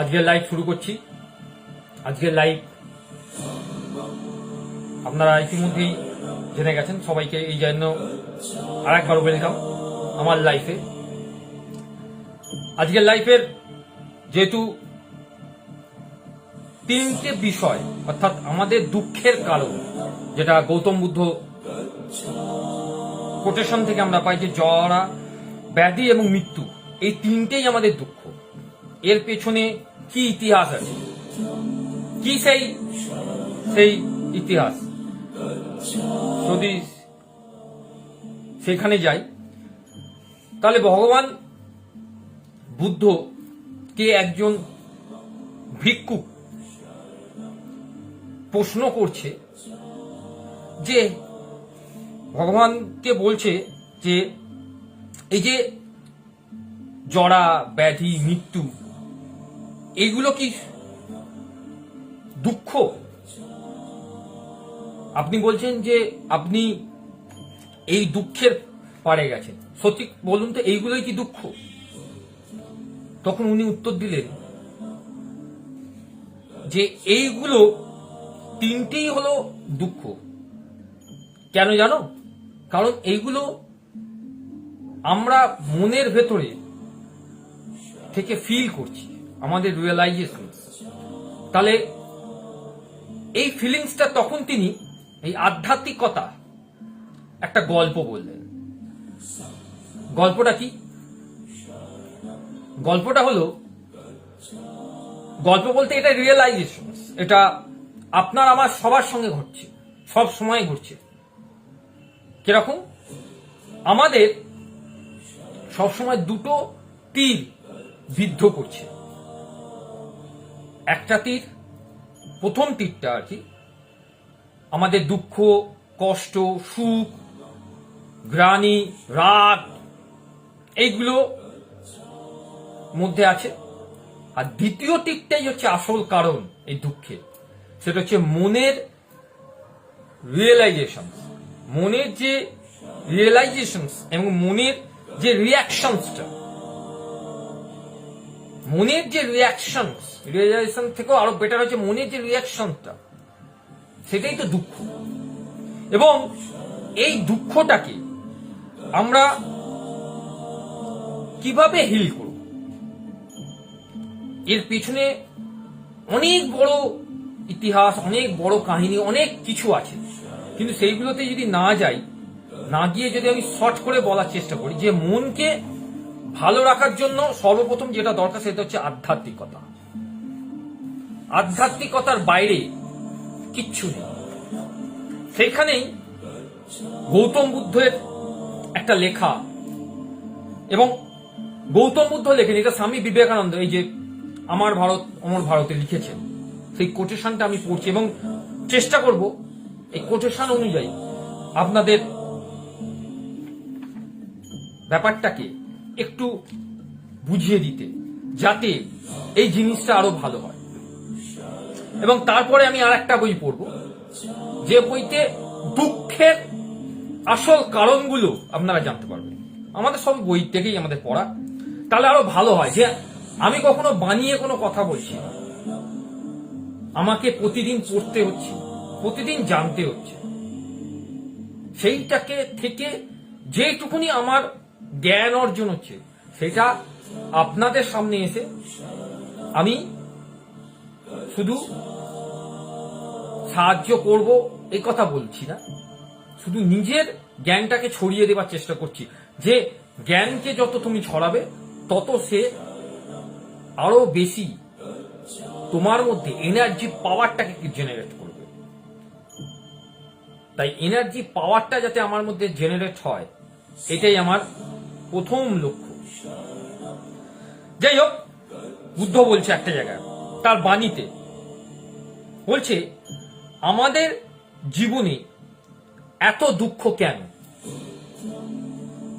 আজকের লাইভ শুরু করছি। আজকের লাইভ আপনারা ইতিমধ্যেই জেনে গেছেন, সবাইকে এই জন্য আর একবার ওয়েলকাম আমার লাইফে আজকের লাইফের যেহেতু তিনটে বিষয়, অর্থাৎ আমাদের দুঃখের কারণ, যেটা গৌতম বুদ্ধ কোটেশন থেকে আমরা পাই যে জরা ব্যাধি এবং মৃত্যু, এই তিনটেই আমাদের দুঃখ। এর পেছনে কি ইতিহাস আছে? কি সেই সেই ইতিহাস? যদি সেখানে যাই, তাহলে ভগবান বুদ্ধ কে একজন ভিক্ষুক প্রশ্ন করছে যে, ভগবানকে বলছে যে, এই যে জরা, ব্যাধি, মৃত্যু এইগুলো কি দুঃখ? আপনি বলছেন যে আপনি এই দুঃখের পারে গেছেন। সত্যি বলুন তো, এইগুলোই কি দুঃখ? তখন উনি উত্তর দিলেন যে এইগুলো তিনটেই হলো দুঃখ। কেন জানো? কারণ এইগুলো আমরা মনের ভেতরে থেকে ফিল করছি। আমাদের রিয়েলাইজেশন তাহলে এই ফিলিংসটা তখন তিনি, এই আধ্যাত্মিকতা, একটা গল্প বললেন। গল্পটা কি? গল্পটা হলো, গল্প বলতে এটা রিয়েলাইজেশন এটা আপনার, আমার সবার সঙ্গে ঘটছে, সব সময় ঘটছে। কীরকম? আমাদের সবসময় দুটো তীর বিদ্ধ করছে। একটা তীর, প্রথম তীরটা আর কি, আমাদের দুঃখ, কষ্ট, সুখ গ্রানি রাগ, এইগুলো মধ্যে আছে। আর দ্বিতীয় তীরটাই হচ্ছে আসল কারণ এই দুঃখের। সেটা হচ্ছে মনের রিয়েলাইজেশন মনের যে রিয়েলাইজেশন এবং মনের যে রিয়াকশনসটা মনের যে রিয়াকশন রিয়েলাইজেশন থেকেও আরও বেটার হচ্ছে মনের যে রিয়াকশনটা সেটাই তো দুঃখ। এবং এই দুঃখটাকে আমরা কীভাবে হিল করব? এর পিছনে অনেক বড় ইতিহাস, অনেক বড় কাহিনী, অনেক কিছু আছে। কিন্তু সেইগুলোতে যদি না যাই, না গিয়ে যদি আমি শর্ট করে বলার চেষ্টা করি, যে মনকে ভালো রাখার জন্য সর্বপ্রথম যেটা দরকার সেটা হচ্ছে আধ্যাত্মিকতা। আধ্যাত্মিকতার বাইরে কিচ্ছু নেই। সেখানেই গৌতম বুদ্ধের একটা লেখা এবং গৌতম বুদ্ধ লেখেন, এটা স্বামী বিবেকানন্দ, এই যে আমার ভারত, অমর ভারতে লিখেছেন। সেই কোটেশনটা আমি পড়ছি এবং চেষ্টা করব এই কোটেশন অনুযায়ী আপনাদের ব্যাপারটাকে একটু বুঝিয়ে দিতে, যাতে এই জিনিসটা আরও ভালো হয়। এবং তারপরে আমি আর একটা বই পড়ব, যে বইতে দুঃখের আসল কারণগুলো আপনারা জানতে পারবেন। আমাদের সব বই থেকেই আমাদের পড়া। তাহলে আরও ভালো হয় যে আমি কখনো বানিয়ে কোনো কথা বলছি আমাকে প্রতিদিন পড়তে হচ্ছে, প্রতিদিন জানতে হচ্ছে। সেইটাকে থেকে যেটুকুনি আমার জ্ঞান অর্জন হচ্ছে। সেটা আপনাদের সামনে এসে আমি শুধু সাহায্য করব এই কথা বলছি না। শুধু নিজের জ্ঞানটাকে ছড়িয়ে দেবার চেষ্টা করছি। যে জ্ঞানকে যত তুমি ছড়াবে, তত সে আরও বেশি তোমার মধ্যে এনার্জি পাওয়ারটাকে জেনারেট করবে। তাই এনার্জি পাওয়ারটা যাতে আমার মধ্যে জেনারেট হয়, এটাই আমার প্রথম লক্ষ্য। যাই হোক বুদ্ধ বলছে একটা জায়গায়, তার বাণীতে। বলছে, আমাদের জীবনে এত দুঃখ কেন?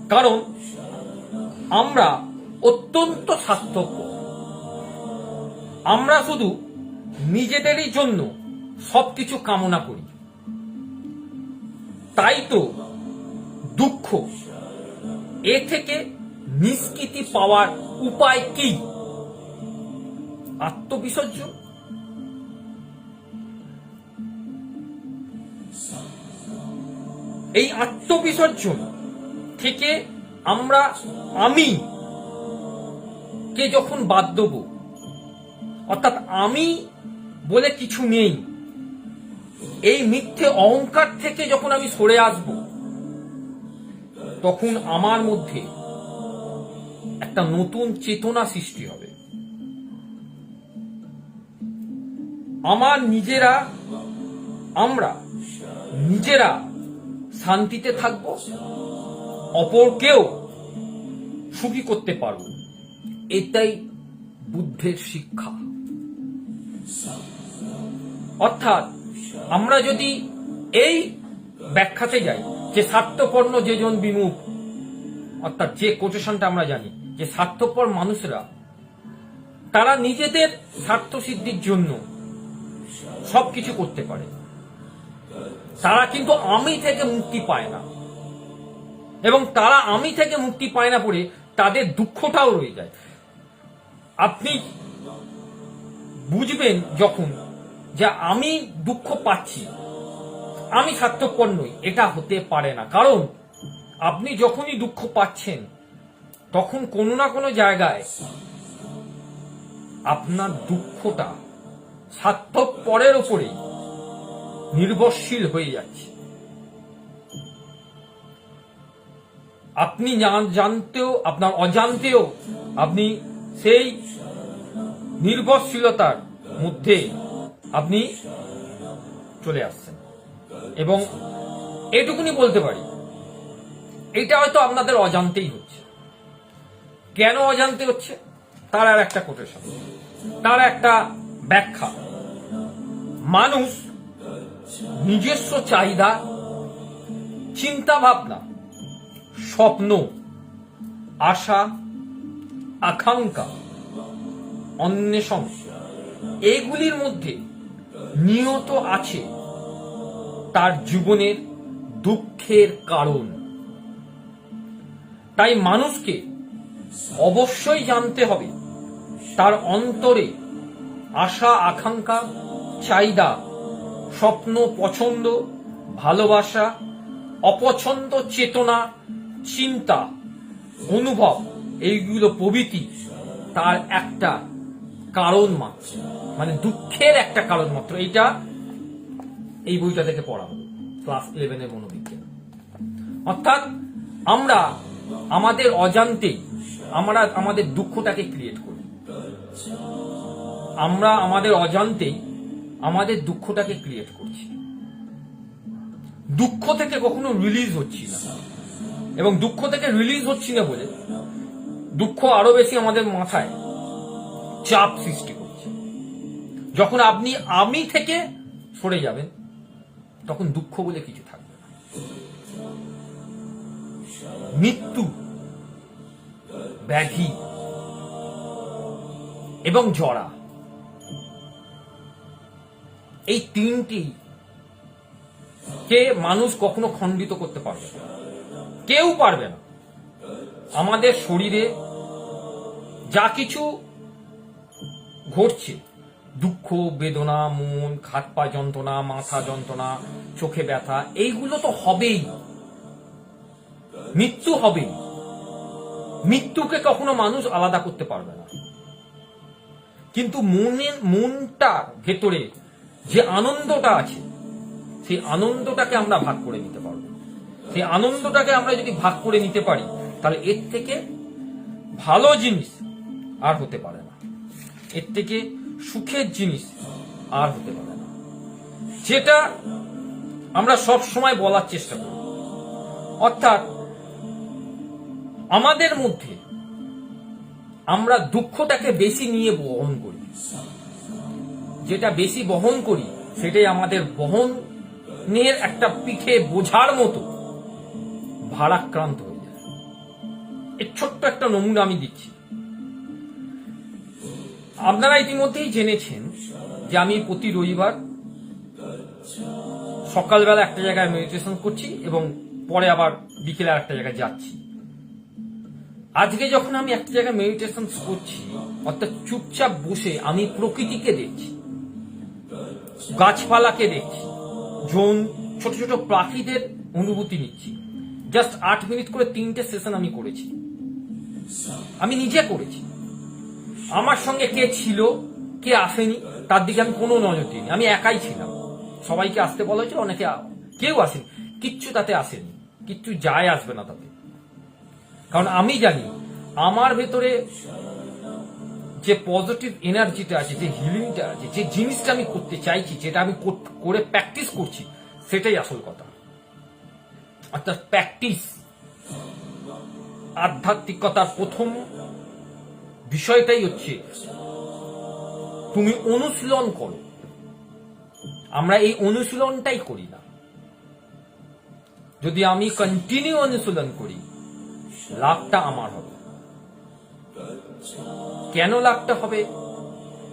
কারণ আমরা অত্যন্ত স্বার্থপর আমরা শুধু নিজেদেরই জন্য সবকিছু কামনা করি। তাই তো দুঃখ এ থেকে নিষ্কৃতি পাওয়ার উপায় কি? আত্মবিসর্জন এই আত্মবিসর্জন থেকে আমরা, আমি কে যখন বাদ দেব? অর্থাৎ আমি বলে কিছু নেই। এই মিথ্যে অহংকার থেকে যখন আমি সরে আসব তখন আমার মধ্যে একটা নতুন চেতনা সৃষ্টি হবে। আমার নিজেরা, আমরা নিজেরা শান্তিতে থাকব অপরকেও সুখী করতে পারব এটাই বুদ্ধের শিক্ষা। অর্থাৎ আমরা যদি এই ব্যাখ্যাতে যাই যে স্বার্থপর্ণ যেজন বিমুখ, অর্থাৎ যে কোটেশনটা আমরা জানি, যে স্বার্থপর মানুষরা, তারা নিজেদের স্বার্থ সিদ্ধির জন্য সবকিছু করতে পারে। তারা কিন্তু আমি থেকে মুক্তি পায় না। এবং তারা আমি থেকে মুক্তি পায় না পড়ে তাদের দুঃখটাও রয়ে যায়। আপনি বুঝবেন যখন যে আমি দুঃখ পাচ্ছি আমি স্বার্থপর নই, এটা হতে পারে না। কারণ, আপনি যখনই দুঃখ পাচ্ছেন, তখন কোনো না কোনো জায়গায় আপনার দুঃখটা স্বার্থপরের উপরেই নির্ভরশীল হয়ে যাচ্ছে। আপনি জানতেও, আপনার অজান্তেও আপনি সেই নির্ভরশীলতার মধ্যে আপনি চলে আসছেন। এবং এটুকুনি বলতে পারি, এটা হয়তো আপনাদের অজান্তেই হচ্ছে। কেন অজান্তে হচ্ছে? তার আর একটা কোটেশন তার একটা ব্যাখ্যা। মানুষ নিজস্ব চাহিদা চিন্তা ভাবনা স্বপ্ন, আশা, আকাঙ্ক্ষা, অন্বেষণ, এগুলির মধ্যে নিয়ত আছে তার জীবনের দুঃখের কারণ। তাই মানুষকে অবশ্যই জানতে হবে, তার অন্তরে আশা, আকাঙ্ক্ষা, চাহিদা, স্বপ্ন, পছন্দ, ভালোবাসা, অপছন্দ, চেতনা, চিন্তা, অনুভব, এইগুলো প্রভৃতি তার একটা কারণ মাত্র মানে দুঃখের একটা কারণ মাত্র। এইটা এই বইটা থেকে পড়া হলো ক্লাস ইলেভেনের মনোবিজ্ঞান। অর্থাৎ আমরা আমাদের অজান্তেই আমরা আমাদের দুঃখটাকে ক্রিয়েট করি। আমরা আমাদের অজান্তেই আমাদের দুঃখটাকে ক্রিয়েট করছি। দুঃখ থেকে কখনো রিলিজ হচ্ছি না। এবং দুঃখ থেকে রিলিজ হচ্ছি না বলে দুঃখ আরও বেশি আমাদের মাথায় চাপ সৃষ্টি করছে। যখন আপনি আমি থেকে সরে যাবেন তখন দুঃখ বলে কিছু থাকবে না। মৃত্যু ব্যাধি এবং জরা। এই তিনটি কে মানুষ কখনো খণ্ডিত করতে পারবে কেউ পারবে না। আমাদের শরীরে যা কিছু ঘটছে, দুঃখ, বেদনা, মন হাত পা যন্ত্রণা, মাথা যন্ত্রণা চোখে ব্যথা, এইগুলো তো হবেই। মৃত্যু হবেই। মৃত্যুকে কখনো মানুষ আলাদা করতে পারবে না। কিন্তু মনের মনটার ভেতরে যে আনন্দটা আছে, সেই আনন্দটাকে আমরা ভাগ করে নিতে পারব। সেই আনন্দটাকে আমরা যদি ভাগ করে নিতে পারি, তাহলে এর থেকে ভালো জিনিস আর হতে পারে না। এর থেকে সুখের জিনিস আর হতে পারে না। যেটা আমরা সব সময় বলার চেষ্টা করি। অর্থাৎ, আমাদের মধ্যে আমরা দুঃখটাকে বেশি নিয়ে বহন করি। যেটা বেশি বহন করি, সেটাই আমাদের বহনের একটা পিঠে বোঝার মতো ভারাক্রান্ত হয়ে যায়। এর ছোট্ট একটা নমুনা আমি দিচ্ছি। আপনারা ইতিমধ্যেই জেনেছেন যে আমি প্রতি রবিবার সকালবেলা একটা জায়গায় মেডিটেশন করছি এবং পরে আবার বিকেলে আর একটা জায়গায় যাচ্ছি। আজকে যখন আমি একটা জায়গায় মেডিটেশন করছি, অর্থাৎ চুপচাপ বসে আমি প্রকৃতিকে দেখছি, গাছপালাকে দেখছি, জন, ছোট ছোট পাখিদের অনুভূতি নিচ্ছি। জাস্ট আট মিনিট করে তিনটে সেশন আমি করেছি। আমি নিজে করেছি। আমার সঙ্গে কে ছিল, কে আসেনি, তার দিকে আমি কোনো নজর দিইনি। আমি একাই ছিলাম। সবাইকে আসতে বলা হয়েছিল, অনেকে কেউ আসেনি। কিচ্ছু তাতে আসেনি। কিচ্ছু যায় আসবে না তাতে। কারণ আমি জানি, আমার ভেতরে যে পজিটিভ এনার্জিটা আছে, যে হিলিংটা আছে, যে জিনিসটা আমি করতে চাইছি, যেটা আমি করে প্র্যাকটিস করছি, সেটাই আসল কথা। অর্থাৎ প্র্যাকটিস আধ্যাত্মিকতার প্রথম বিষয়টাই হচ্ছে, তুমি অনুশীলন করো। আমরা এই অনুশীলনটাই করি না। যদি আমি কন্টিনিউ অনুশীলন করি, লাভটা আমার হবে। কেন লাভটা হবে?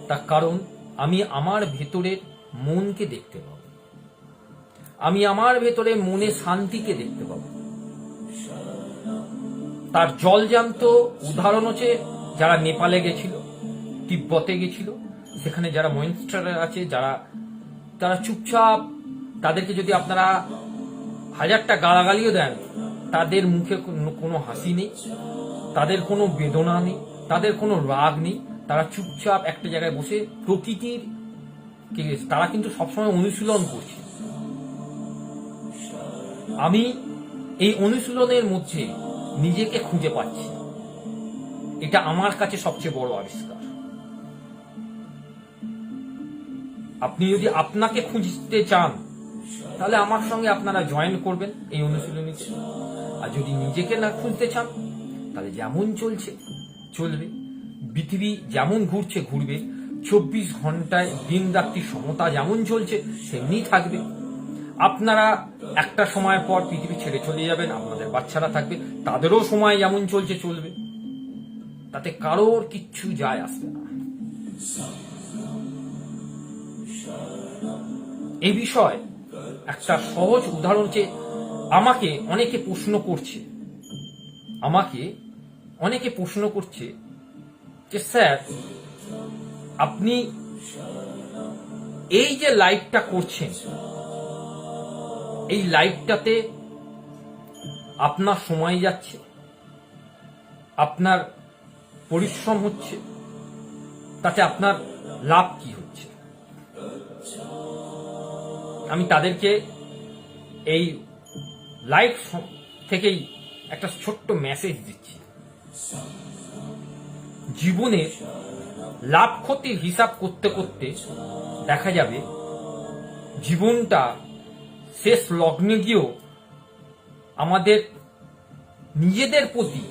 তার কারণ আমি আমার ভেতরের মনকে দেখতে পাবো। আমি আমার ভেতরে মনে শান্তিকে দেখতে পাবো। তার জলজান্ত উদাহরণ হচ্ছে, যারা নেপালে গেছিল, তিব্বতে গেছিল, সেখানে যারা মনস্টার আছে, যারা তারা চুপচাপ, তাদেরকে যদি আপনারা হাজারটা গালাগালিও দেন, তাদের মুখে কোনো- হাসি নেই, তাদের কোনো বেদনা নেই, তাদের কোনো রাগ নেই, তারা চুপচাপ একটা জায়গায় বসে প্রকৃতির তারা কিন্তু সবসময় অনুশীলন করছে। আমি এই অনুশীলনের মধ্যে নিজেকে খুঁজে পাচ্ছি। এটা আমার কাছে সবচেয়ে বড় আবিষ্কার। আপনি যদি আপনাকে খুঁজতে চান, তাহলে আমার সঙ্গে আপনারা জয়েন করবেন এই অনুশীলনীতে। আর যদি নিজেকে না খুঁজতে চান, তাহলে যেমন চলছে, চলবে। পৃথিবী যেমন ঘুরছে, ঘুরবে। চব্বিশ ঘন্টায় দিন রাত্রি সমতা যেমন চলছে, সেমনি থাকবে। আপনারা একটা সময় পর পৃথিবী ছেড়ে চলে যাবেন, আপনাদের বাচ্চারা থাকবে, তাদেরও সময় যেমন চলছে, চলবে। তাতে কারোর কিচ্ছু যায় আসবে না। এই বিষয় একটা সহজ উদাহরণ যে আমাকে অনেকে প্রশ্ন করছে। আমাকে অনেকে প্রশ্ন করছে যে, স্যার, আপনি এই যে লাইভটা করছেন, এই লাইভটাতে আপনার সময় যাচ্ছে, আপনার পরিশ্রম হচ্ছে, তাতে আপনার লাভ কি হচ্ছে? আমি তাদেরকে এই লাইভ থেকেই একটা ছোট্ট মেসেজ দিচ্ছি। জীবনের লাভ ক্ষতির হিসাব করতে করতে দেখা যাবে, জীবনটা শেষ লগ্নে গিয়েও আমাদের নিজেদের প্রতি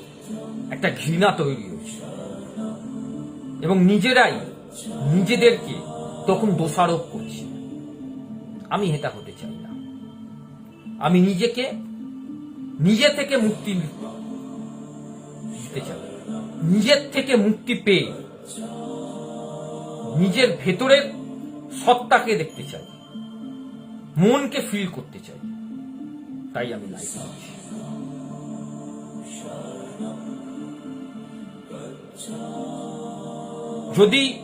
একটা ঘৃণা তৈরি হয়েছে। এবং নিজেরাই নিজেদেরকে তখন দোষারোপ করছি। আমি এটা হতে চাই না। আমি নিজেকে, নিজে থেকে মুক্তি দিতে চাই। নিজের থেকে মুক্তি পেয়ে নিজের ভেতরের সত্তাকে দেখতে চাই। মনকে ফিল করতে চাই। তাই আমি করছি যদি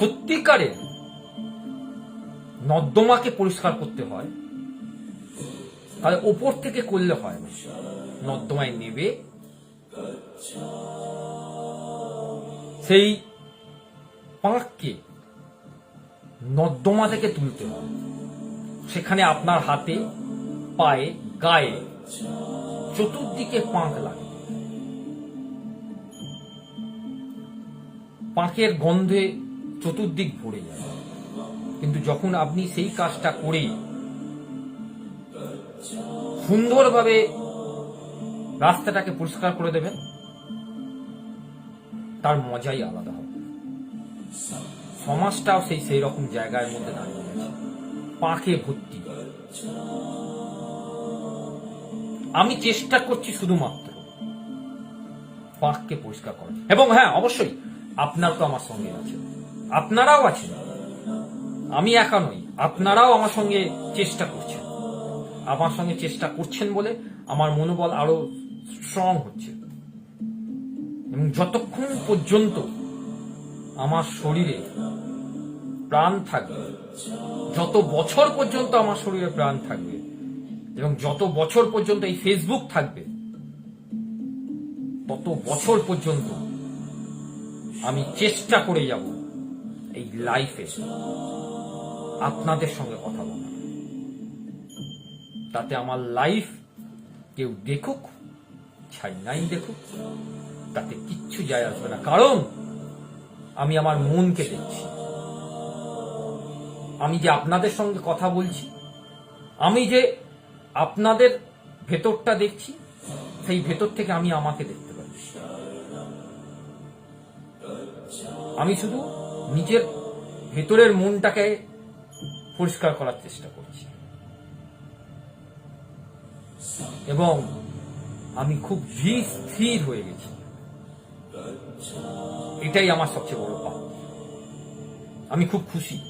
সত্যিকারের নর্দমাকে পরিষ্কার করতে হয়, তাহলে ওপর থেকে করলে হয় না। নর্দমায় নেবে। সেই পাঁককে নর্দমা থেকে তুলতে হবে সেখানে আপনার হাতে, পায়ে, গায়ে চতুর্দিকে পাঁক লাগে। পাঁকের গন্ধে চতুর্দিক ভরে যায়। কিন্তু যখন আপনি সেই কাজটা করে সুন্দরভাবে রাস্তাটাকে পরিষ্কার করে দেবেন, তার মজাই আলাদা হবে। সমাজটাও সেই সেই রকম জায়গার মধ্যে দাঁড়িয়ে গেছে পাকে ভর্তি। আমি চেষ্টা করছি শুধুমাত্র পাককে পরিষ্কার করা এবং হ্যাঁ অবশ্যই, আপনার তো আমার সঙ্গে আছে আপনারাও আছেন। আমি একা নই, আপনারাও আমার সঙ্গে চেষ্টা করছেন। আমার সঙ্গে চেষ্টা করছেন বলে আমার মনোবল আরও স্ট্রং হচ্ছে। এবং যতক্ষণ পর্যন্ত আমার শরীরে প্রাণ থাকবে, যত বছর পর্যন্ত আমার শরীরে প্রাণ থাকবে, এবং যত বছর পর্যন্ত এই ফেসবুক থাকবে, তত বছর পর্যন্ত আমি চেষ্টা করে যাব এই লাইফে আপনাদের সঙ্গে কথা বলা তাতে আমার লাইফ কেউ দেখুক, ছাই নাই দেখুক, তাতে কিচ্ছু যায় আসবে না। কারণ, আমি আমার মনকে দেখছি। আমি যে আপনাদের সঙ্গে কথা বলছি, আমি যে আপনাদের ভেতরটা দেখছি, সেই ভেতর থেকে আমি আমাকে দেখতে পাচ্ছি। আমি শুধু নিজের ভেতরের মনটাকে পরিষ্কার করার চেষ্টা করছি। এবং আমি খুব স্থির হয়ে গেছি। এটাই আমার সবচেয়ে বড় পাপ। আমি খুব খুশি।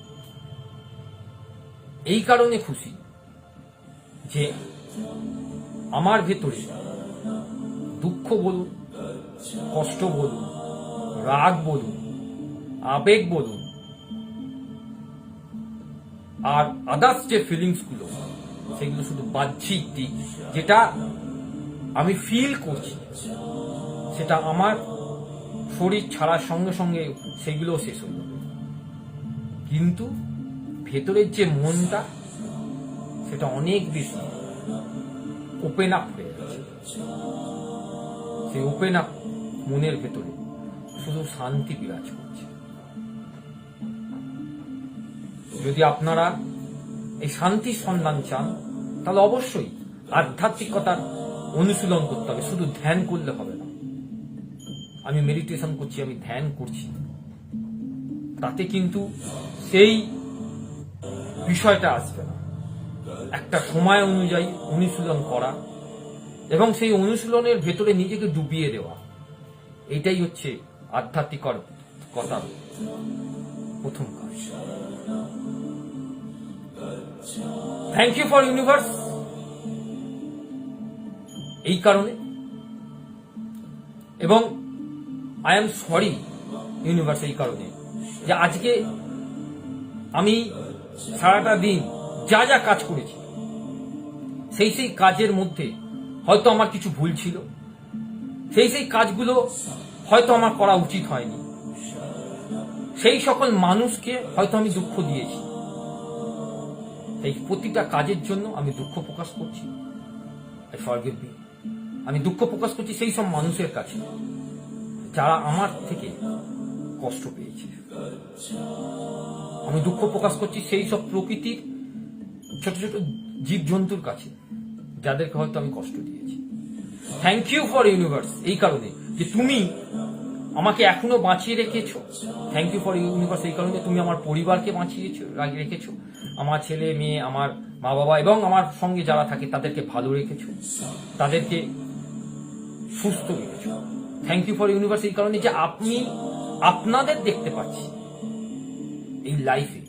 এই কারণে খুশি যে আমার ভেতরে দুঃখ বলুন, কষ্ট বলুন, রাগ বলুন, আবেগ বলুন আর আদার্স যে ফিলিংসগুলো, সেগুলো শুধু বাহ্যিক দিক, যেটা আমি ফিল করছি, সেটা আমার শরীর ছাড়ার সঙ্গে সঙ্গে সেগুলো শেষ যাবে। কিন্তু ভেতরের যে মনটা, সেটা অনেক বেশি ওপেন আপ হয়ে গেছে সেই ওপেন আপ মনের ভেতরে শুধু শান্তি বিরাজ করছে। যদি আপনারা এই শান্তির সন্ধান চান, তাহলে অবশ্যই আধ্যাত্মিকতার অনুশীলন করতে হবে, শুধু ধ্যান করলে হবে না। আমি মেডিটেশন করছি, আমি ধ্যান করছি। তাতে কিন্তু সেই বিষয়টা আসবে না। একটা সময় অনুযায়ী অনুশীলন করা এবং সেই অনুশীলনের ভেতরে নিজেকে ডুবিয়ে দেওয়া, এটাই হচ্ছে আধ্যাত্মিকর কথার প্রথম কাজ। থ্যাংক ইউ ফর ইউনিভার্স এই কারণে। এবং আই এম সরি ইউনিভার্স এই কারণে। যে আজকে আমি সারাটা দিন যা যা কাজ করেছি, সেই সেই কাজের মধ্যে হয়তো আমার কিছু ভুল ছিল, সেই সেই কাজগুলো হয়তো আমার করা উচিত হয়নি। সেই সকল মানুষকে হয়তো আমি দুঃখ দিয়েছি। এই প্রতিটা কাজের জন্য আমি দুঃখ প্রকাশ করছি। forgive আমি দুঃখ প্রকাশ করছি সেই সব মানুষের কাছে, যারা আমার থেকে কষ্ট পেয়েছে। আমি দুঃখ প্রকাশ করছি সেই সব প্রকৃতির ছোট ছোট জীবজন্তুর কাছে, যাদেরকে হয়তো আমি কষ্ট দিয়েছি। থ্যাংক ইউ ফর ইউনিভার্স এই কারণে যে তুমি আমাকে এখনও বাঁচিয়ে রেখেছো। থ্যাংক ইউ ফর ইউনিভার্স এই কারণে তুমি আমার পরিবারকে বাঁচিয়েছো রেখেছো আমার ছেলে, মেয়ে, আমার মা বাবা এবং আমার সঙ্গে যারা থাকে, তাদেরকে ভালো রেখেছো, তাদেরকে সুস্থ রেখেছো। থ্যাংক ইউ ফর ইউনিভার্স এই কারণে যে আপনি আপনাদের দেখতে পাচ্ছি এই লাইফে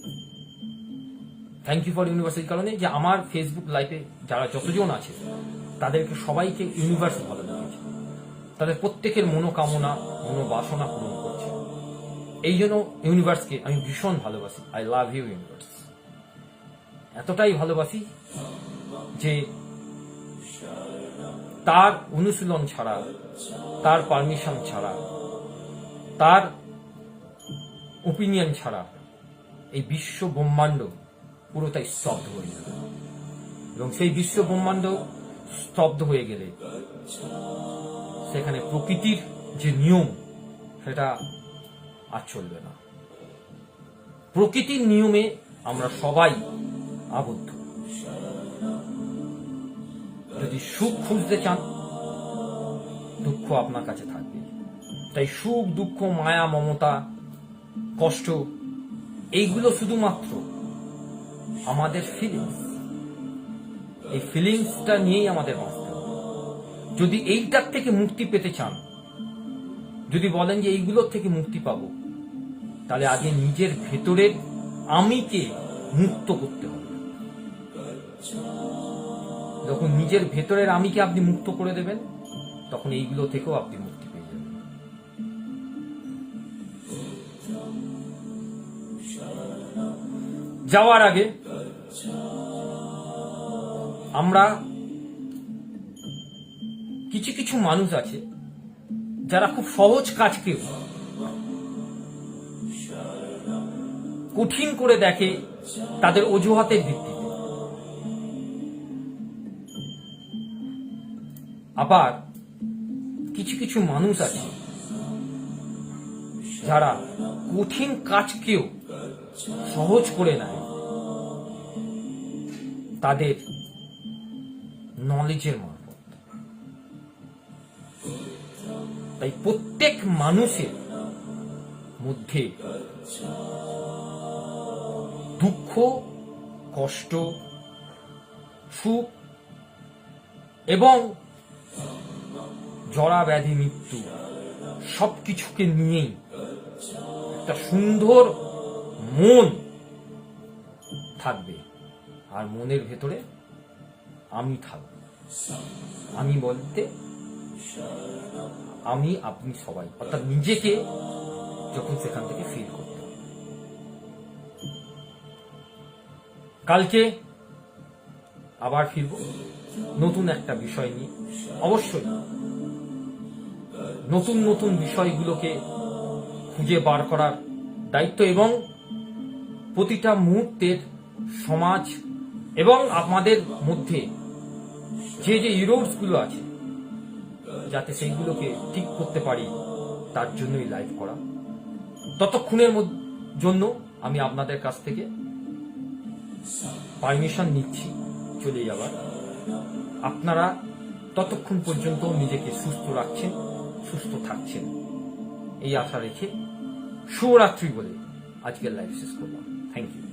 থ্যাংক ইউ ফর ইউনিভার্স এই কারণে যে আমার ফেসবুক লাইফে যারা যতজন আছে, তাদেরকে সবাইকে ইউনিভার্স ভালো লেগেছে তাদের প্রত্যেকের মনোকামনা, মনোবাসনা পূরণ করছে। এই জন্য ইউনিভার্সকে আমি ভীষণ ভালোবাসি। আই লাভ ইউ ইউনিভার্স এতটাই ভালোবাসি যে তার অনুশীলন ছাড়া, তার পারমিশন ছাড়া, তার ওপিনিয়ন ছাড়া এই বিশ্ব ব্রহ্মাণ্ড পুরোটাই স্তব্ধ হয়ে যাবে। এবং সেই বিশ্ব ব্রহ্মাণ্ড স্তব্ধ হয়ে গেলে সেখানে প্রকৃতির যে নিয়ম, সেটা আর চলবে না। প্রকৃতির নিয়মে আমরা সবাই আবদ্ধ। যদি সুখ খুঁজতে চান, দুঃখ আপনার কাছে থাকবে। তাই সুখ, দুঃখ, মায়া, মমতা, কষ্ট, এইগুলো শুধুমাত্র আমাদের ফিলিংস এই ফিলিংসটা নিয়েই আমাদের হবে। যদি এইটার থেকে মুক্তি পেতে চান, যদি বলেন যে এইগুলোর থেকে মুক্তি পাব, তাহলে আগে নিজের ভেতরের আমিকে মুক্ত করতে হবে। যখন নিজের ভেতরের আমিকে আপনি মুক্ত করে দেবেন, তখন এইগুলো থেকেও আপনি মুক্তি পেয়ে যাবেন। যাওয়ার আগে আমরা কিছু কিছু মানুষ আছে যারা খুব সহজ কাজকেও কঠিন করে দেখে তাদের অজুহাতের ভিত্তিতে। আবার কিছু কিছু মানুষ আছে যারা কঠিন কাজকেও সহজ করে নেয়। তাদের নলেজের মারফত তাই প্রত্যেক মানুষের মধ্যে দুঃখ, কষ্ট, সুখ এবং জরা ব্যাধি মৃত্যু সবকিছুকে নিয়েই একটা সুন্দর মন থাকবে। আর মনের ভেতরে আমি থাকব। আমি বলতে আমি, আপনি সবাই। অর্থাৎ নিজেকে যখন সেখান থেকে ফিল করতে। কালকে আবার ফিরব। নতুন একটা বিষয় নিয়ে। অবশ্যই নতুন নতুন বিষয়গুলোকে খুঁজে বার করার দায়িত্ব এবং প্রতিটা মুহূর্তের সমাজ এবং আমাদের মধ্যে যে যে ইরোডসগুলো আছে যাতে সেইগুলোকে ঠিক করতে পারি, তার জন্যই লাইভ করা। ততক্ষণের জন্য আমি আপনাদের কাছ থেকে পারমিশন নিচ্ছি, চলে যাবার আপনারা ততক্ষণ পর্যন্ত নিজেকে সুস্থ রাখছেন, সুস্থ থাকছেন। এই আশা রেখে শুভরাত্রি বলে আজকের লাইভ শেষ করলাম। Thank you